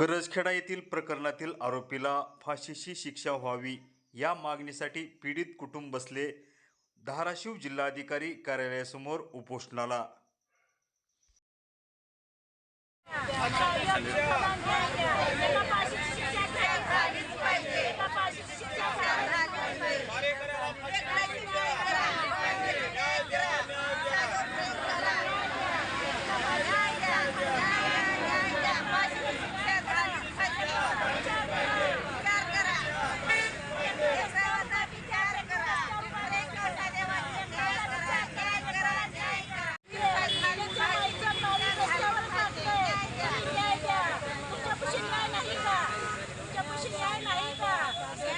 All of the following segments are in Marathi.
करजखेडा येथील प्रकरणातील आरोपीला फाशीची शिक्षा व्हावी या मागणीसाठी पीडित कुटुंब बसले. धाराशिव जिल्हाधिकारी कार्यालयासमोर उपोषणाला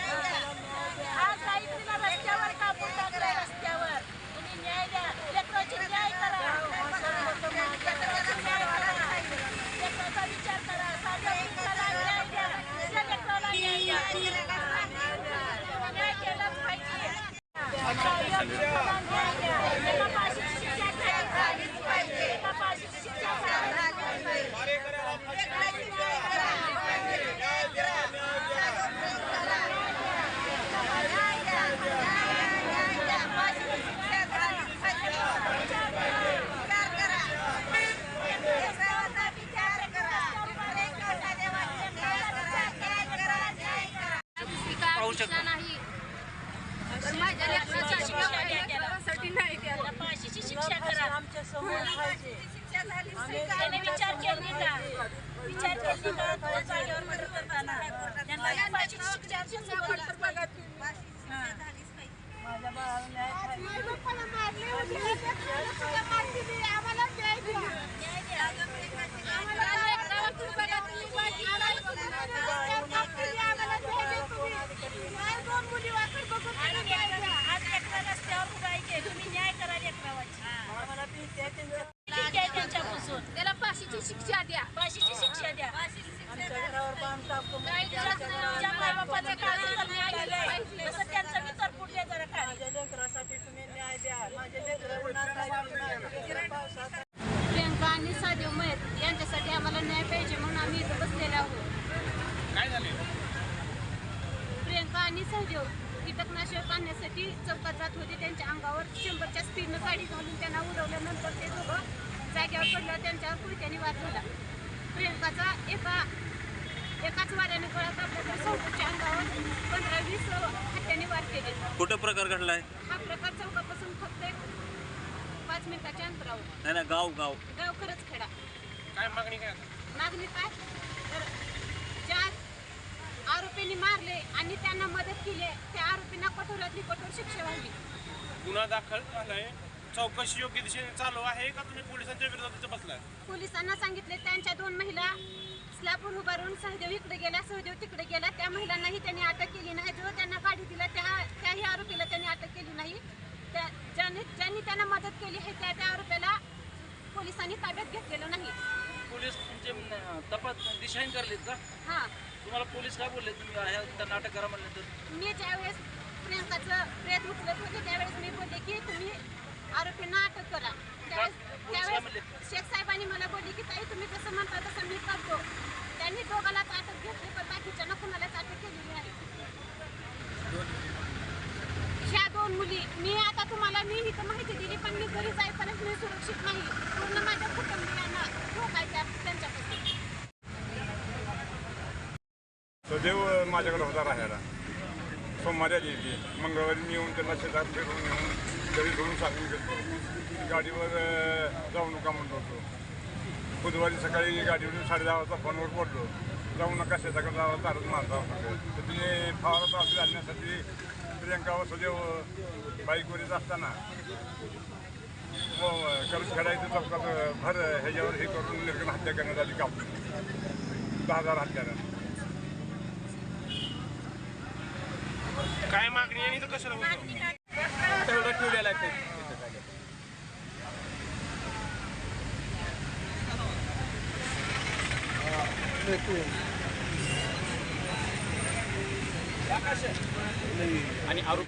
आज काही तिला रस्त्यावर कापून टाकलं रस्त्यावर तुम्ही न्याय द्या लेकराची न्याय करा लेकराचा विचार करा साध्या पुरुषाला न्याय द्या दुसऱ्या लेकराला न्याय द्या न्याय केलाच पाहिजे साध्या पुरुषाला न्याय द्या त्याला फाशीची शिक्षा झालीच पाहिजे त्याला फाशीची शिक्षा झालीच पाहिजे पाहू शकतो नाही तर माझ्या लेकराची शिक्षा लेकरासाठी नाही त्याला फाशीची शिक्षा करा आमच्यासमोर पाहिजे शिक्षा झालीच नाही. त्याने विचार केली का? विचार केली का? तो जागेवर मर्डर करताना त्यांना फाशीची शिक्षा असेल तर बघा माझ्या बाळाला न्याय पाहिजे आम्हाला भीती आहे त्यांच्या त्याला फाशीची शिक्षा द्या. फाशीची शिक्षा द्या. दिलाय. तसं त्यांचं तरपूड द्या जरा. माझ्या लेकरासाठी तुम्ही न्याय द्या. माझ्या लेकरं उन्हात आहे, पावसात प्रियंका आणि सादेव मयत यांच्यासाठी आम्हाला न्याय पाहिजे म्हणून आम्ही इथं बसलेले आहोत काय झाले प्रियंका आणि सहदेव कीटकनाशक आणण्यासाठी चौकात जात होते. त्यांच्या अंगावर शंभरच्या स्पीडनं गाडी घालून त्यांना उडवल्यानंतर ते दोघं जागेवर पडल्यावर त्यांच्यावर पुढच्याने वाद झाला. प्रियंकाचा एका एकाच वाऱ्याने गळा कापला तर अंगावर पंधरा वीस हत्याने वार केले. कुठं प्रकार घडलाय? हा प्रकार चौकापासून फक्त एक पाच मिनिटाच्या अंतरावर. नाही ना गाव गाव. गाव खरंच खेडा. काय मागणी काय? मागणी काय? तर आणि त्यांना मदत केली त्या आरोपींना कठोरातली कठोर शिक्षा व्हावी. गुन्हा दाखल झालाय. चौकशी योग्य दिशेने चालू आहे का तुम्ही पोलिसांच्या विरोधात बसलाय? पोलिसांना सांगितले त्यांच्या दोन महिला स्लॅबवर उभारून सहदेव इकडे गेला सहदेव तिकडे गेला. त्या महिलांनाही त्यांनी अटक केली नाही. जो त्यांना गाडी दिला त्या त्याही आरोपीला त्यांनी अटक केली नाही त्या ज्यांनी ज्यांनी त्यांना मदत केली आहे त्या त्या आरोपीला पोलिसांनी ताब्यात घेतलेलं नाही पोलीस तुमचे म, तपास दिशाहीन करलेत का? हां. तुम्हाला पोलीस काय बोलले? तुम्ही ह्या त्यांना अटक करा म्हणले तर. मी ज्यावेळेस प्रियंकाचं प्रेत उचलत होते त्यावेळेस मी बोलले की तुम्ही आरोपींना अटक करा. त्यावेळेस पोलीस काय म्हणले? त्यावेळेस शेख साहेबांनी मला बोलले की ताई तुम्ही जसं म्हणता तसं मी करतो. त्यांनी दोघांनाच अटक घेतली पण बाकीच्यांना कुणालाच अटक केलेली नाही. ह्या दोन मुली मी आता तुम्हाला मी इथं माहिती दिली पण मी घरी जाईपर्यंत मी सुरक्षित नाही पूर्ण माझ्या कुटुंबियांना धोका आहे त्या त्यांच्यापासून देव माझ्याकडे होता राहायला. सोमवारी आली होती. मंगळवारी मी येऊन त्यांना शेतात फिरून येऊन घरी धुवून सांगून घेतो गाडीवर जाऊ नका म्हणलो होतो. बुधवारी सकाळी गाडीवरून साडे दहा वाजता फोनवर पडलो जाऊ नका शेताकडे जावा चालत मारता तर तिने फावरा त्रास आणण्यासाठी प्रियंका व सदैव बाईकवर येत असताना करत खेळायचं चौकात भर ह्याच्यावर हे करून निर्गण हत्या करण्यात आली कापून दहा हजार हत्यानं काय मागणी आहे आणि इथं कशाला होतो तेवढं ठेवलेलं आहे. आणि आरोप